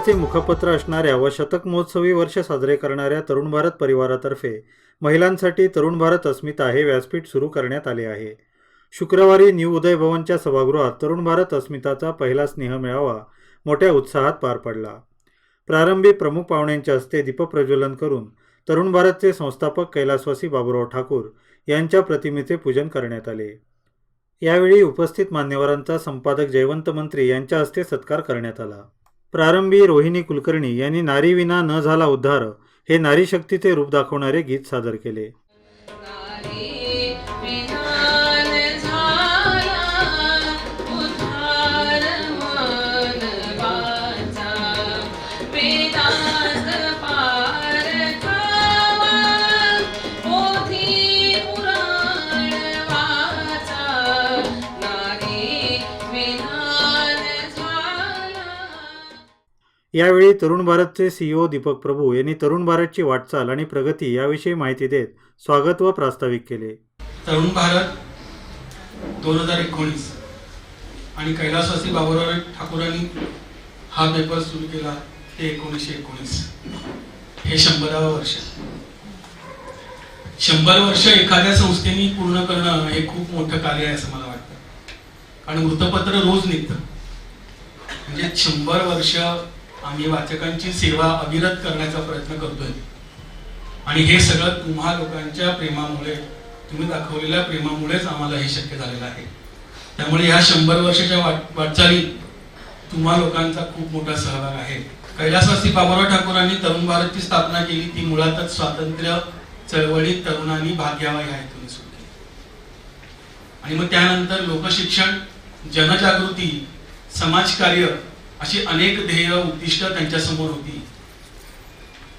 सीमाभागाचे मुखपत्र असणाऱ्या व शतक महोत्सवी वर्ष साजरे करणाऱ्या तरुण भारत परिवारातर्फे महिलांसाठी तरुण भारत अस्मिता हे व्यासपीठ सुरू करण्यात आले आहे. शुक्रवारी न्यू उदय भवनच्या सभागृहात तरुण भारत अस्मिताचा पहिला स्नेह मेळावा मोठ्या उत्साहात पार पडला. प्रारंभी प्रमुख पाहुण्यांच्या हस्ते दीपप्रज्वलन करून तरुण भारतचे संस्थापक कैलासवासी बाबुराव ठाकूर यांच्या प्रतिमेचे पूजन करण्यात आले. यावेळी उपस्थित मान्यवरांचा संपादक जयवंत मंत्री यांच्या हस्ते सत्कार करण्यात आला. प्रारंभी रोहिणी कुलकर्णी यांनी नारीविना न झाला उद्धार हे नारीशक्तीचे रूप दाखवणारे गीत सादर केले. यावेळी तरुण भारतचे सीईओ दीपक प्रभू यांनी तरुण भारतची वाटचाल आणि प्रगती याविषयी माहिती देत स्वागत व प्रास्ताविक केले. तरुण भारत दोन हजार एकोणीस आणि कैलासवासी बाबुराव ठाकूरांनी हा पेपर सुरू केला ते एकोणीसशे एकोणीस. हे शंभरावं वर्ष. शंभर वर्ष एखाद्या संस्थेने पूर्ण करणं हे खूप मोठं कार्य आहे असं मला वाटतं. आणि वृत्तपत्र रोज निघतं. म्हणजे शंभर वर्ष आम्ही वाचकांची सेवा अविरत करण्याचा प्रयत्न करतोय. आणि हे सगळं तुम्हा लोकांच्या प्रेमामुळे तुम्ही दाखवलेल्या प्रेमामुळेच आम्हाला हे शक्य झालेलं आहे. त्यामुळे ह्या शंभर वर्षाच्या वाट वाटचालीत तुम्हा लोकांचा खूप मोठा सहभाग आहे. कैलासवासी बाबुराव ठाकूरांनी तरुण भारतची स्थापना केली ती मुळातच स्वातंत्र्य चळवळीत तरुणांनी भाग घ्यावा ह्या हेतून सुरू केली. आणि मग त्यानंतर लोकशिक्षण जनजागृती समाजकार्य अशी अनेक ध्येय उद्दिष्ट त्यांच्यासमोर होती.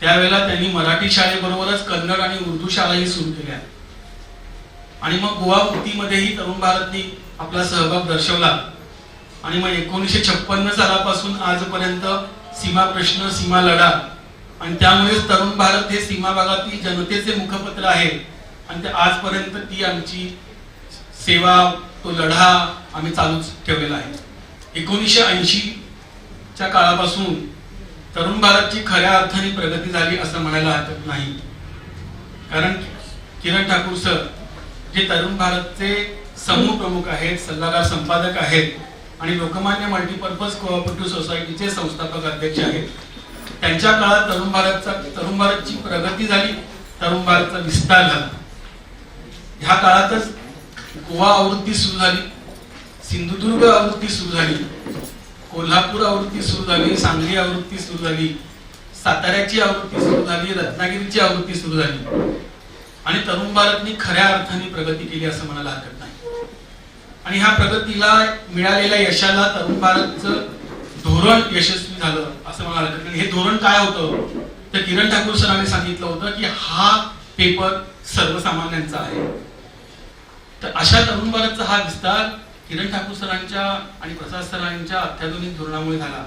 त्यावेळेला त्यांनी मराठी शाळेबरोबरच कन्नड आणि उर्दू शाळाही सुरू केल्या. आणि मग गोवा वृत्तीमध्येही तरुण भारतनी आपला सहभाग दर्शवला. आणि मग एकोणीसशे छप्पन्न सालापासून आजपर्यंत सीमा प्रश्न सीमा लढा आणि त्यामुळेच तरुण भारत हे सीमा भागातील जनतेचे मुखपत्र आहे. आणि ते आजपर्यंत ती आमची सेवा तो लढा आम्ही चालूच ठेवलेला आहे. एकोणीसशे ऐंशी च्या काळापासून तरुण भारतची खऱ्या अर्थाने प्रगती झाली असं म्हणायला हरकत नाही. कारण किरण ठाकूर सर जे तरुण भारतचे समूह प्रमुख आहेत सल्लागार संपादक आहेत आणि लोकमान्य मल्टीपर्पज कोऑपरेटिव्ह सोसायटीचे संस्थापक अध्यक्ष आहेत. त्यांच्या काळात तरुण भारतचा तरुण भारतची प्रगती झाली तरुण भारतचा विस्तार झाला. ह्या काळातच गोवा आवृत्ती सुरू झाली सिंधुदुर्ग आवृत्ती सुरू झाली. कोल्हापूर आवृत्ती सुरू झाली सांगली आवृत्ती सुरू झाली साताऱ्याची आवृत्ती सुरू झाली रत्नागिरीची आवृत्ती सुरू झाली. आणि तरुण भारतनी खऱ्या अर्थाने प्रगती केली असं म्हणायला हरकत नाही. आणि ह्या प्रगतीला मिळालेल्या यशाला तरुण भारतचं धोरण यशस्वी झालं असं मला हरकत नाही. हे धोरण काय होतं? तर किरण ठाकूर सरांनी सांगितलं होतं की हा पेपर सर्वसामान्यांचा आहे. तर अशा तरुण भारतचा हा विस्तार किरण ठाकूर सरांच्या आणि प्रसाद सरांच्या अत्याधुनिक धोरणामुळे झाला.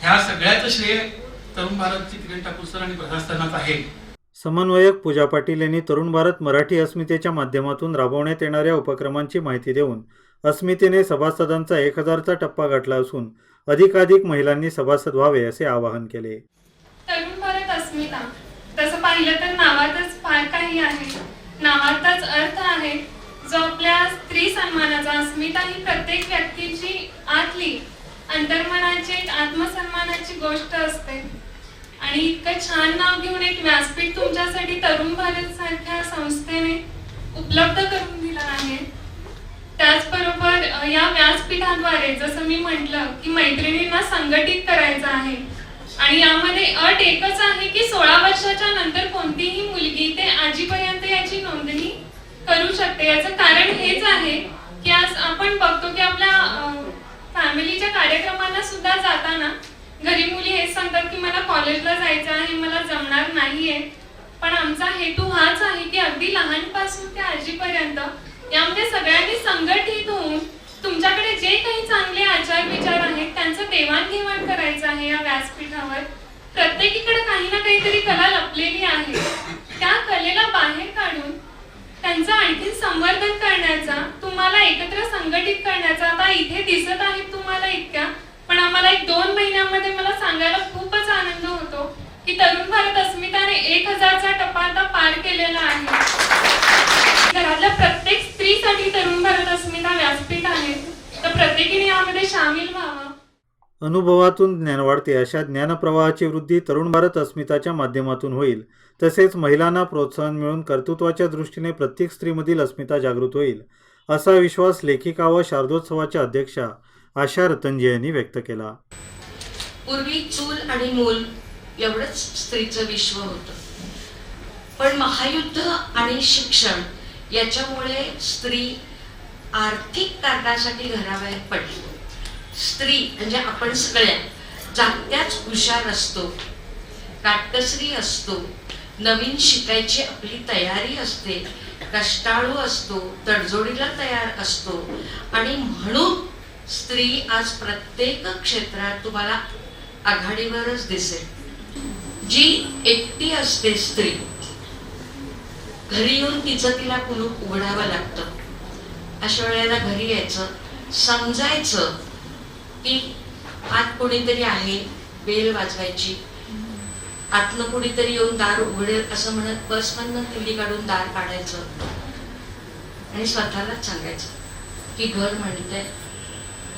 ह्या सगळ्याचं श्रेय तरुण भारतचे किरण ठाकूर सर आणि प्रसाद सरांनाच आहे. समन्वयक पूजा पाटील यांनी तरुण भारत मराठी अस्मितेच्या माध्यमातून राबवण्यात येणाऱ्या उपक्रमांची माहिती देऊन अस्मितेने सभासदांचा एक हजारचा टप्पा गाठला असून अधिकाधिक महिलांनी सभासद व्हावे असे आवाहन केले. तरुण भारत अस्मिता तसं पाहिलं तर नावातच फार काही आहे. नावातच अर्थ आहे. जो आपल्या स्त्री सन्मानाचा अस्मिता ही प्रत्येक व्यक्तीची आतली अंतर्मनाची एक आत्मसन्मानाची गोष्ट असते. आणि इतकं छान नाव घेऊन एक व्यासपीठ तुमच्यासाठी तरुण भारत सारख्या संस्थेने उपलब्ध करून दिला आहे. त्याचबरोबर या व्यासपीठाद्वारे जसं मी म्हटलं की मैत्रिणींना संघटित करायचं आहे. आणि यामध्ये अट एकच आहे की सोळा वर्षाच्या नंतर कोणतीही मुलगी ते आजीपर्यंत याची नोंदणी करू शकते. याचं कारण हेच आहे की आज आपण बघतो की आपल्या फॅमिलीच्या कार्यक्रमांना सुद्धा जाताना घरी मुली हेच सांगतात की मला कॉलेजला जायचं आहे मला जमणार नाहीये. पण आमचा हेतू हाच आहे की अगदी लहानपासून ते आजीपर्यंत यामध्ये सगळ्यांनी संघटित होऊन तुमच्याकडे जे काही चांगले आचार विचार आहेत त्यांचं देवाणघेवाण करायचं आहे या व्यासपीठावर. प्रत्येकीकडे काही ना काहीतरी कला लपलेली आहे. त्या कलेला बाहेर काढून त्यांचं आणखी संवर्धन करण्याचा तुम्हाला एकत्र संघटित करण्याचा आता इथे दिसत आहेत तुम्हाला इतक्या पण आम्हाला एक दोन महिन्यामध्ये मला सांगायला खूपच आनंद होतो की तरुण भारत अस्मिताने एक हजारचा टप्पा आता पार केलेला आहे. घरातल्या प्रत्येक स्त्रीसाठी तरुण भारत अस्मिता व्यासपीठ आहे. तर प्रत्येकीने यामध्ये सामील व्हावा. अनुभवातून ज्ञान वाढते अशा ज्ञानप्रवाहाची वृद्धी तरुण भारत अस्मिताच्या माध्यमातून होईल. तसेच महिलांना प्रोत्साहन मिळून कर्तृत्वाच्या दृष्टीने प्रत्येक स्त्रीमधील अस्मिता जागृत होईल असा विश्वास लेखिका व शारदोत्सवाच्या अध्यक्षा आशा रतनजी यांनी व्यक्त केला. पूर्वी चूल आणि मूल एवढंच स्त्रीचं विश्व होत. पण महायुद्ध आणि शिक्षण याच्यामुळे स्त्री आर्थिक कारणासाठी घराबाहेर पडली. स्त्री म्हणजे आपण सगळ्या जागत्याच हुशार असतो काटकसरी असतो नवीन शिकायची आपली तयारी असते कष्टाळू असतो तडजोडीला तयार असतो. आणि म्हणून स्त्री आज प्रत्येक क्षेत्रात तुम्हाला आघाडीवरच दिसेल. जी एकटी असते स्त्री घरी येऊन तिचं तिला कुलूप उघडावं लागतं. अशा वेळेला घरी यायचं समजायचं की आत कोणीतरी आहे बेल वाजवायची. आतनं कोणीतरी येऊन दार उघडेल असं म्हणत बस बसमधनं किल्ली काढून दार काढायचं. आणि स्वतःलाच सांगायचं की घर म्हणतंय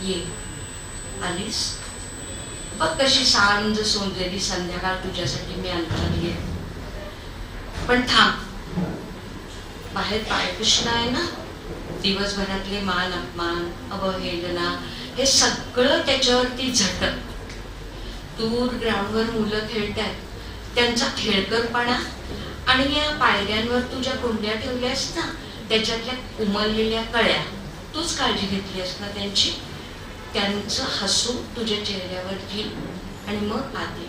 ये. आलीस? बघ कशी सांज सोंदलेली संध्याकाळ तुझ्यासाठी मी अंतरली आहे पण थांब. बाहेर बाळकृष्ण आहे ना? दिवसभरातले मान अपमान अवहेलना हे सगळं त्याच्यावरती झटक दूर ग्राउंडवर मुलं खेळतात. त्यांचा खेळकरपणा आणि या पायऱ्यांवर तू ज्या कुंड्या ठेवल्यास ना त्याच्यातल्या उमललेल्या कळ्या तूच काळजी घेतली ना त्यांची? त्यांचं हसू तुझ्या चेहऱ्यावर घे आणि मग आले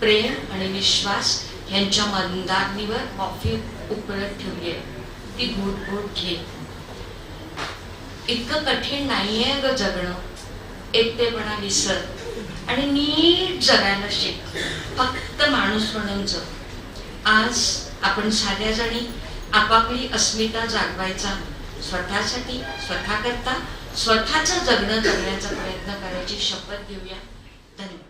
प्रेम आणि विश्वास ह्यांच्या मंदारणीवर कॉफी उकळत ठेवली आहे. ती घोट घोट घे इतकं कठीण नाहीये ग जगणं. एकटेपणा विसर आणि नीट जगायला शिक. फक्त माणूस म्हणून जग. आज आपण साध्या जणी आपापली अस्मिता जागवायचा. स्वतःसाठी स्वतः करता स्वतःच जगणं जगण्याचा प्रयत्न करायची शपथ घेऊया. धन्यवाद.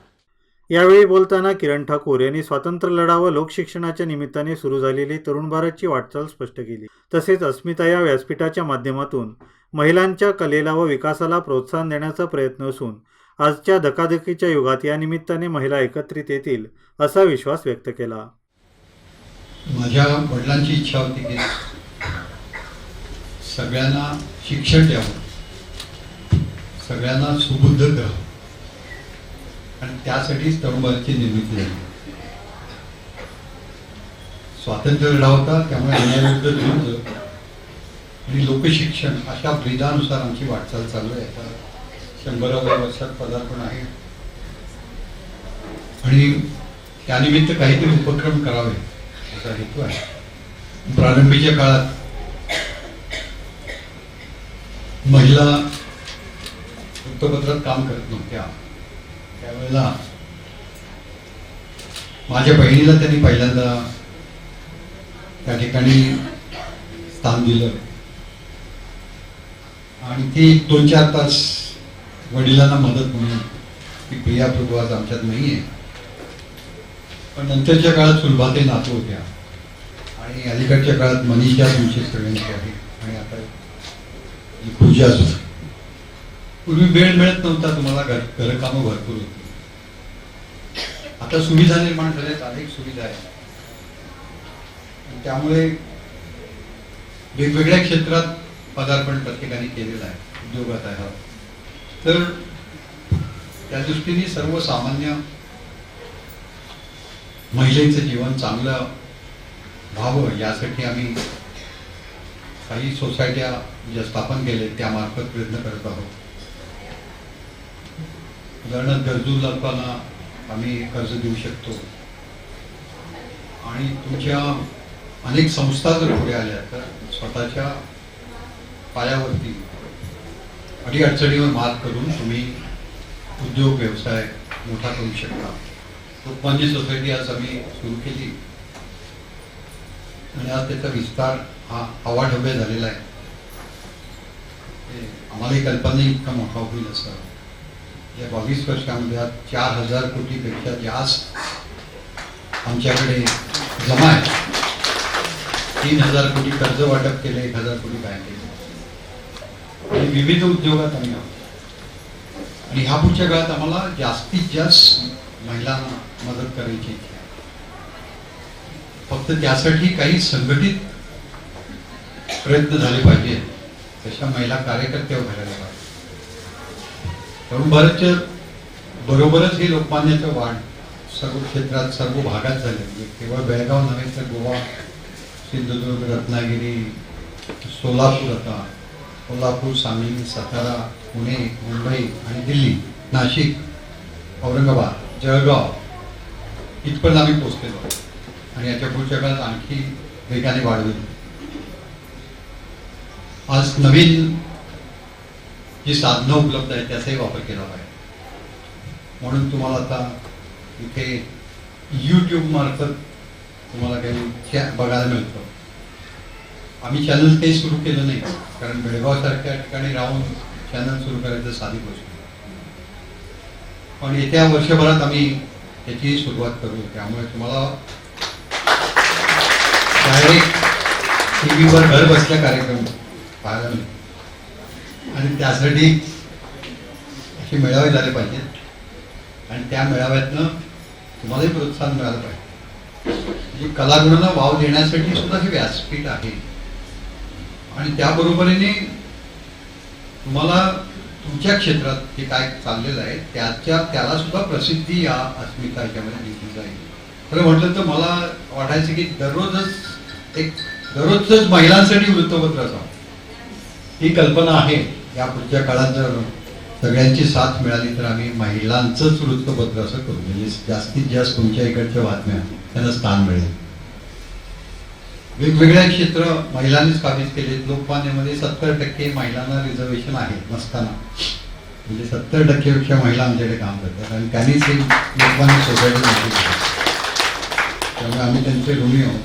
यावेळी बोलताना किरण ठाकूर यांनी स्वातंत्र्य लढा व लोकशिक्षणाच्या निमित्ताने सुरू झालेली तरुण भारतची वाटचाल स्पष्ट केली. तसेच अस्मिता या व्यासपीठाच्या माध्यमातून महिलांच्या कलेला व विकासाला प्रोत्साहन देण्याचा प्रयत्न असून आजच्या धकाधकीच्या युगात या निमित्ताने महिला एकत्रित येतील असा विश्वास व्यक्त केला. माझ्या वडिलांची इच्छा होती की सगळ्यांना शिक्षण द्यावं. सगळ्यांना सुबुद्ध द्यावं आणि त्यासाठीच तरुण निर्मिती झाली. स्वातंत्र्य लढा होता त्यामुळे अन्यायाविरुद्ध लढलं आणि लोकशिक्षण अशा ब्रिदानुसार आमची वाटचाल चालू आहे. आता शंभराव्या वर्षात पदार्पण आहे. आणि त्यानिमित्त काहीतरी उपक्रम करावे असा हेतू आहे. प्रारंभीच्या काळात महिला वृत्तपत्रात काम करत नव्हत्या. त्यावेळेला माझ्या बहिणीला त्यांनी पहिल्यांदा त्या ठिकाणी स्थान दिलं. आणि ती दोन चार तास वडिलांना मदत म्हणून की प्रिया प्रभू आज आमच्यात नाहीये. पण नंतरच्या काळात सुलभाते नातू होत्या. आणि अलीकडच्या काळात मनीषा तुमची सगळ्यांची आहे. आणि आता ही पूजा सुद्धा पूर्वी वेळ मिळत नव्हता तुम्हाला घर घरकामं भरपूर होती. आता सुविधा निर्माण झाल्यात अनेक सुविधा आहेत. त्यामुळे वेगवेगळ्या क्षेत्रात पदार्पण प्रत्येकाने केलेलं आहे उद्योगात आहे. तर त्या दृष्टीने सर्वसामान्य महिलेचं जीवन चांगलं व्हावं यासाठी आम्ही काही सोसायट्या ज्या स्थापन केले त्यामार्फत प्रयत्न करत आहोत. उदाहरणार्थ गरजू लोकांना आम्ही कर्ज देऊ शकतो. आणि तुमच्या अनेक संस्था जर पुढे आल्या तर स्वतःच्या पायावरती अडीअडचणीवर मात करून तुम्ही उद्योग व्यवसाय मोठा करू शकता. लोकमान्य सोसायटी आज आम्ही सुरू केली. आणि आज त्याचा विस्तार हा अवाढव्य झालेला आहे. आम्हालाही कल्पना इतका मोठा होईल असं या बावीस वर्षामध्ये आज चार हजार कोटीपेक्षा जास्त आमच्याकडे जमा आहे. तीन हजार कोटी कर्ज वाटप केलं एक हजार कोटी बँकेत आणि विविध उद्योगात आम्ही आहोत. आणि ह्या पुढच्या काळात आम्हाला जास्तीत जास्त महिलांना मदत करायची इच्छा आहे. फक्त त्यासाठी काही संघटित प्रयत्न झाले पाहिजे तशा महिला कार्यकर्त्या उभारायला पाहिजे तरुण भारतच्या बरोबरच ही लोकमान्याचं वाढ सर्व क्षेत्रात सर्व भागात झाले. म्हणजे केवळ बेळगाव नव्हे तर गोवा सिंधुदुर्ग रत्नागिरी सोलापूर आता. कोल्हापूर सांगली सातारा पुणे मुंबई आणि दिल्ली नाशिक औरंगाबाद जळगाव इथपर्यंत आम्ही पोहोचलेलो आणि याच्या पुढच्या काळात आणखी वेगाने वाढवेल. आज नवीन जी साधनं उपलब्ध आहेत त्याचाही वापर केला पाहिजे. म्हणून तुम्हाला आता इथे यूट्यूब मार्फत तुम्हाला काही बघायला मिळतं. आम्ही चॅनल ते सुरू केलं नाही कारण बेळगावसारख्या ठिकाणी राहून चॅनल सुरू करायचं साधी गोष्ट पण येत्या वर्षभरात आम्ही त्याची सुरुवात करू. त्यामुळे तुम्हाला डायरेक्ट टी व्हीवर घर बसल्या कार्यक्रम पाहायला मिळतो आणि त्यासाठी असे मेळावे झाले पाहिजेत. आणि त्या मेळाव्यातनं तुम्हालाही प्रोत्साहन मिळालं पाहिजे. म्हणजे कलागुणांना वाव देण्यासाठी सुद्धा हे व्यासपीठ आहे. आणि त्याबरोबरीने तुम्हाला तुमच्या क्षेत्रात जे काय चाललेलं आहे त्याच्या त्याला सुद्धा प्रसिद्धी या अस्मिता याच्यामध्ये दिसली जाईल खरं म्हटलं तर मला वाटायचं की दररोजच एक दररोजच महिलांसाठी वृत्तपत्र असावं. ही कल्पना आहे. या पुढच्या काळात जर सगळ्यांची साथ मिळाली तर आम्ही महिलांचंच वृत्तपत्र असं करू. म्हणजे जास्तीत जास्त तुमच्या इकडच्या बातम्या त्यांना स्थान मिळेल. वेगवेगळ्या क्षेत्र महिलांनीच काबीज केले लोकमान्यमध्ये सत्तर टक्के महिलांना रिझर्वेशन आहे नसताना. म्हणजे सत्तर टक्केपेक्षा महिला आमच्याकडे काम करतात. आणि त्यांनीच हे लोकमान्य सोसायटी त्यामुळे आम्ही त्यांचे ऋणी आहोत.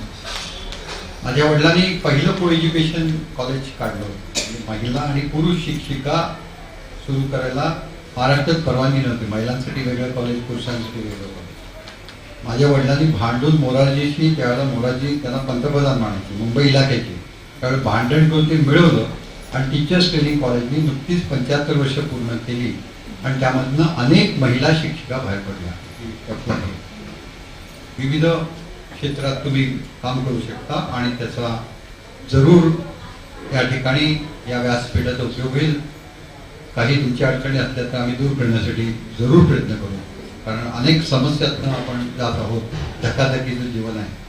माझ्या वडिलांनी पहिलं को एज्युकेशन कॉलेज काढलं होतं. महिला आणि पुरुष शिक्षिका सुरू करायला महाराष्ट्रात परवानगी नव्हती. महिलांसाठी वेगळं कॉलेज पुरुषांसाठी वेगळं कॉलेज माझ्या वडिलांनी भांडून मोरारजीशी त्यावेळेला मोरारजी त्यांना पंतप्रधान मानायचे मुंबई इलाक्याचे. त्यावेळेस भांडण करून ते मिळवलं आणि टीचर्स ट्रेनिंग कॉलेजनी नुकतीच पंच्याहत्तर वर्ष पूर्ण केली आणि त्यामधनं अनेक महिला शिक्षिका बाहेर पडल्या. विविध क्षेत्रात तुम्ही काम करू शकता आणि त्याचा जरूर या ठिकाणी या व्यासपीठाचा उपयोग होईल. काही तुमच्या अडचणी असल्या तर आम्ही दूर करण्यासाठी जरूर प्रयत्न करू. कारण अनेक समस्यातनं आपण जात आहोत. धकाधकीचं जीवन आहे.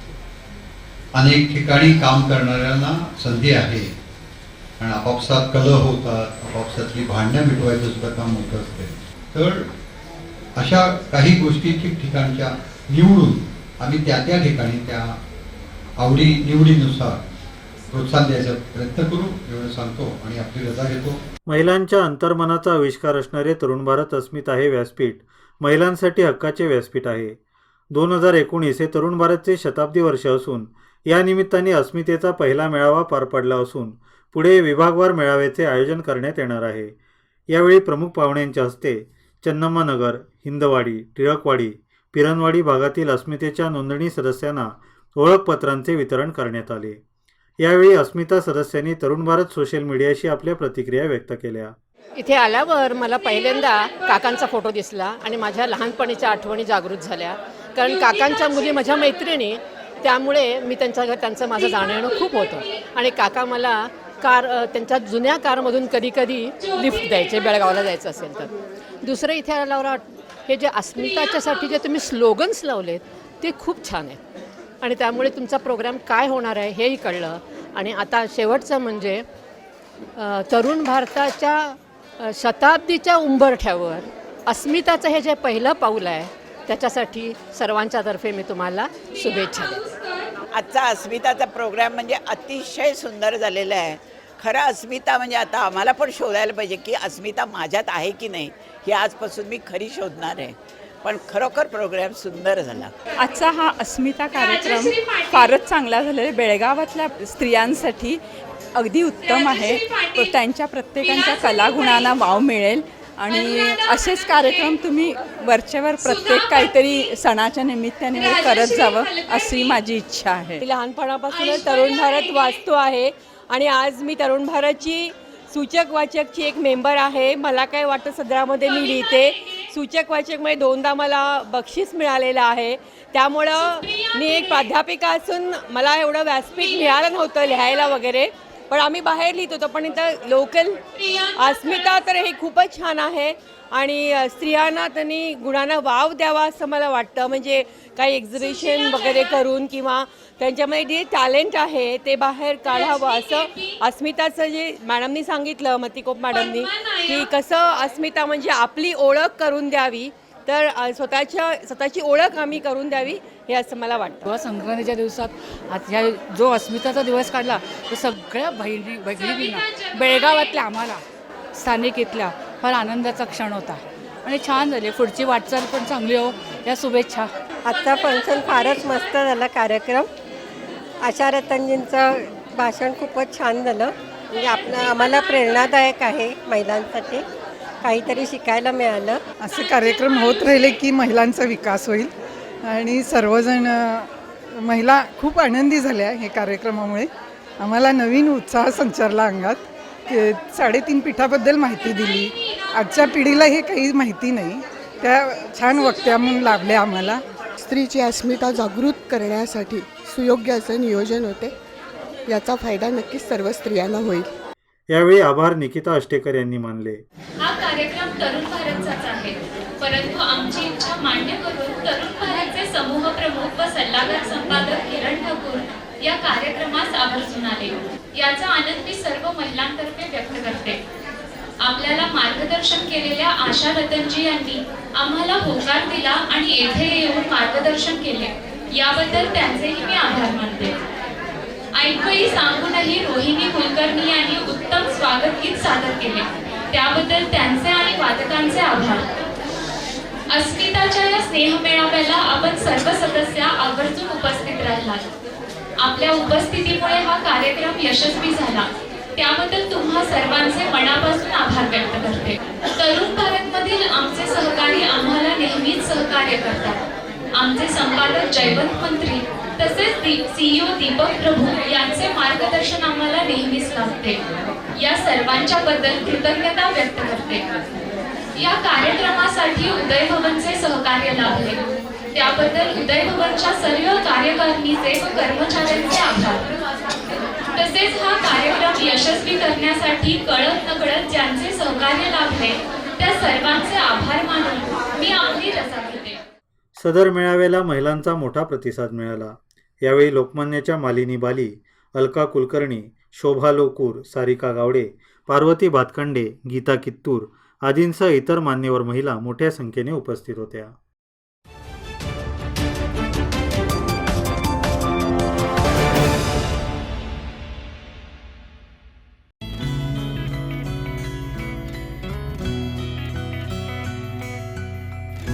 अनेक ठिकाणी काम करणाऱ्यांना संधी आहे. आणि आपापसात कलह होतात. आपापसातली भांडणं मिटवायचं सुद्धा काम मोठं असते. तर अशा काही गोष्टी ठिकठिकाणच्या निवडून आम्ही त्या त्या ठिकाणी त्या आवडी निवडीनुसार प्रोत्साहन द्यायचा प्रयत्न करू एवढं सांगतो आणि आपली रजा घेतो. महिलांच्या अंतर्मनाचा आविष्कार असणारे तरुण भारत अस्मिता हे व्यासपीठ महिलांसाठी हक्काचे व्यासपीठ आहे. दोन हजार एकोणीस हे तरुण भारतचे शताब्दी वर्ष असून या निमित्ताने अस्मितेचा पहिला मेळावा पार पडला असून पुढे विभागवार मेळाव्याचे आयोजन करण्यात येणार आहे. यावेळी प्रमुख पाहुण्यांच्या हस्ते चन्नम्मानगर हिंदवाडी टिळकवाडी पिरनवाडी भागातील अस्मितेच्या नोंदणी सदस्यांना ओळखपत्रांचे वितरण करण्यात आले. यावेळी अस्मिता सदस्यांनी तरुण भारत सोशल मीडियाशी आपल्या प्रतिक्रिया व्यक्त केल्या. इथे आल्यावर मला पहिल्यांदा काकांचा फोटो दिसला आणि माझ्या लहानपणीच्या आठवणी जागृत झाल्या. कारण काकांच्या मुली माझ्या मैत्रिणी त्यामुळे मी त्यांच्या घर त्यांचं माझं जाणं येणं खूप होतं. आणि काका मला कार त्यांच्या जुन्या कारमधून कधी कधी लिफ्ट द्यायचे बेळगावला जायचं असेल तर. दुसरं इथे आल्यावर हे जे अस्मिताच्यासाठी जे तुम्ही स्लोगन्स लावलेत ते खूप छान आहेत. आणि त्यामुळे तुमचा प्रोग्राम काय होणार आहे हेही कळलं. आणि आता शेवटचं म्हणजे तरुण भारताच्या शताब्दीच्या उंबरठ्यावर अस्मिताचं हे जे पहिलं पाऊल आहे त्याच्यासाठी सर्वांच्या तर्फे मी तुम्हाला शुभेच्छा देते. आजचा अस्मिताचा प्रोग्राम म्हणजे अतिशय सुंदर झालेला आहे. खरं अस्मिता म्हणजे आता आम्हाला पण शोधायला पाहिजे की अस्मिता माझ्यात आहे की नाही हे आजपासून मी खरी शोधणार आहे. पण खरोखर प्रोग्राम सुंदर झाला. आजचा हा अस्मिता कार्यक्रम फारच चांगला झालेला आहे. बेळगावातल्या स्त्रियांसाठी अगदी उत्तम आहे. त्यांच्या प्रत्येकांच्या कलागुणांना वाव मिळेल. आणि असेच कार्यक्रम तुम्ही वरच्यावर प्रत्येक काहीतरी सणाच्या निमित्ताने करत जावं अशी माझी इच्छा आहे. मी लहानपणापासूनच तरुण भारत वाचतो आहे. आणि आज मी तरुण भारतची सूचक वाचकची एक मेंबर आहे. मला काय वाटतं सदरामध्ये मी लिहिते. सूचक वाचकमध्ये दोनदा मला बक्षीस मिळालेलं आहे. त्यामुळं मी एक प्राध्यापिका असून मला एवढं व्यासपीठ मिळालं नव्हतं लिहायला वगैरे. पण आम्ही बाहेर लिहित होतो पण इथं लोकल अस्मिता तर हे खूपच छान आहे. आणि स्त्रियांना त्यांनी गुणांना वाव द्यावा असं मला वाटतं. म्हणजे काही एक्झिबिशन वगैरे करून किंवा त्यांच्यामध्ये जे टॅलेंट आहे ते बाहेर काढावं असं अस्मिताचं जे मॅडमनी सांगितलं मतिकोप मॅडमनी की कसं अस्मिता म्हणजे आपली ओळख करून द्यावी तर स्वतःच्या स्वतःची ओळख आम्ही करून द्यावी हे असं मला वाटतं. तेव्हा संक्रांतीच्या दिवसात आज ह्या जो अस्मिताचा दिवस काढला तो सगळ्या बहिणी बहिणींना बेळगावातल्या आम्हाला स्थानिक इथल्या फार आनंदाचा क्षण होता. आणि छान झाले पुढची वाटचाल पण चांगली हो. या शुभेच्छा. आजचा फंक्शन फारच मस्त झाला कार्यक्रम. आशा रतनजींचं भाषण खूपच छान झालं. म्हणजे आपलं आम्हाला प्रेरणादायक आहे महिलांसाठी. काहीतरी शिकायला मिळालं. असे कार्यक्रम होत राहिले की महिलांचा विकास होईल. आणि सर्वजण महिला खूप आनंदी झाल्या हे कार्यक्रमामुळे. आम्हाला नवीन उत्साह संचारला अंगात. की साडेतीन पिठाबद्दल माहिती दिली. आजच्या पिढीला हे काही माहिती नाही. त्या छान वक्त्या म्हणून लाभल्या आम्हाला. स्त्रीची अस्मिता जागृत करण्यासाठी सुयोग्य असं नियोजन होते. याचा फायदा नक्कीच सर्व स्त्रियांना होईल. यावेळी आभार निकिता अष्टेकर यांनी मानले. हा कार्यक्रम तरुण भारतचाच आहे. परंतु आमची इच्छा मान्य करून तरुण भारतचे समूह प्रमुख व सल्लागार संपादक किरण ठाकूर या कार्यक्रमास आवर्जून आले. याचा आनंद मी सर्व महिलांतर्फे व्यक्त करते. आपल्याला मार्गदर्शन केलेल्या आशा रतनजी यांनी आम्हाला होकार दिला आणि येथे येऊन मार्गदर्शन केले. याबद्दल त्यांचेही मी आभार मानते. ऐकवेळी सांगूनही रोहिणी कुलकर्णी यांनी उत्तम स्वागत गीत सादर केले. त्याबद्दल त्यांचे आणि वादकांचे आभार. अस्मिताच्या या स्नेहमेळाव्याला आपण सर्व सदस्य आवर्जून उपस्थित राहिलात. आपल्या उपस्थितीमुळे हा कार्यक्रम यशस्वी झाला. त्याबद्दल तुम्हा सर्वांचे मनापासून आभार व्यक्त करते. तरुण भारतमधील आमचे सहकारी आम्हाला नेहमीच सहकार्य करतात. आमचे संपादक जयवंत मंत्री तसेच सीईओ दीपक प्रभू यांचे मार्गदर्शन आम्हाला नेहमीच लाभते या सर्वांच्या बद्दल कृतज्ञता व्यक्त करते. या कार्यक्रमासाठी उदय भवनचे सहकार्य लाभले. त्याबद्दल उदय भवनच्या सर्व कार्यकारिणीचे व कर्मचाऱ्यांचे आभार. तसेच हा कार्यक्रम यशस्वी करण्यासाठी कळत नकळत ज्यांचे सहकार्य लाभले त्या सर्वांचे आभार मानून मी आपली रसा सदर मेळाव्याला महिलांचा मोठा प्रतिसाद मिळाला. यावेळी लोकमान्याच्या मालिनी बाली अलका कुलकर्णी शोभा लोकूर सारिका गावडे पार्वती भातखंडे गीता कित्तूर आदींसह इतर मान्यवर महिला मोठ्या संख्येने उपस्थित होत्या.